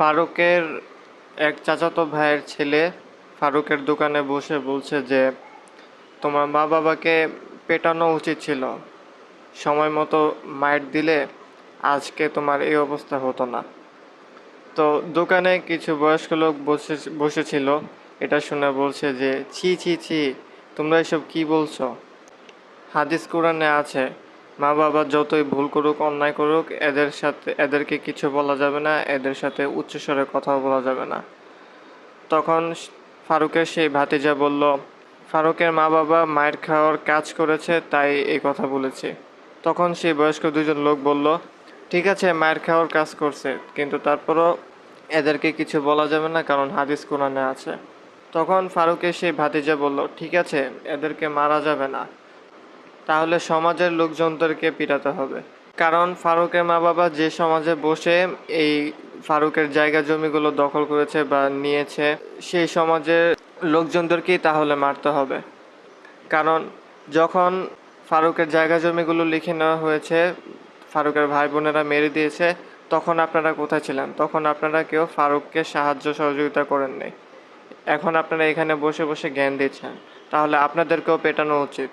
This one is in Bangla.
ফারুকের এক চাচাতো ভাইয়ের ছেলে ফারুকের দোকানে বসে বলছে যে, তোমার মা বাবাকে পেটানো উচিত ছিল। সময় মতো মাইট দিলে আজকে তোমার এই অবস্থা হতো না। তো দোকানে কিছু বয়স্ক লোক বসে, বসেছিল। এটা শুনে বলছে যে, ছি ছি ছি, তোমরা এসব কি বলছো? হাদিস কোরআনে আছে মা বাবা যতই ভুল করুক, অন্যায় করুক, এদের সাথে, এদেরকে কিছু বলা যাবে না, এদের সাথে উচ্চস্বরে কথাও বলা যাবে না। তখন ফারুকের সেই ভাতিজা বলল, ফারুকের মা বাবা মায়ের খাওয়ার কাজ করেছে, তাই এই কথা বলেছি। তখন সেই বয়স্ক দুজন লোক বলল, ঠিক আছে, মায়ের খাওয়ার কাজ করছে, কিন্তু তারপরও এদেরকে কিছু বলা যাবে না, কারণ হাদিস কোরআনে আছে। তখন ফারুকের সেই ভাতিজা বলল, ঠিক আছে, এদেরকে মারা যাবে না। তাহলে সমাজের লোকজনদেরকে পিটাতে হবে। কারণ ফারুকের মা বাবা যে সমাজে বসে এই ফারুকের জায়গা জমিগুলো দখল করেছে বা নিয়েছে, সেই সমাজের লোকজনদেরকেই তাহলে মারতে হবে। কারণ যখন ফারুকের জায়গা জমিগুলো লিখে নেওয়া হয়েছে, ফারুকের ভাই বোনেরা মেরে দিয়েছে, তখন আপনারা কোথায় ছিলেন? তখন আপনারা কেউ ফারুককে সাহায্য সহযোগিতা করেননি এখন আপনারা এখানে বসে বসে জ্ঞান দিচ্ছেন। তাহলে আপনাদেরকেও পেটানো উচিত।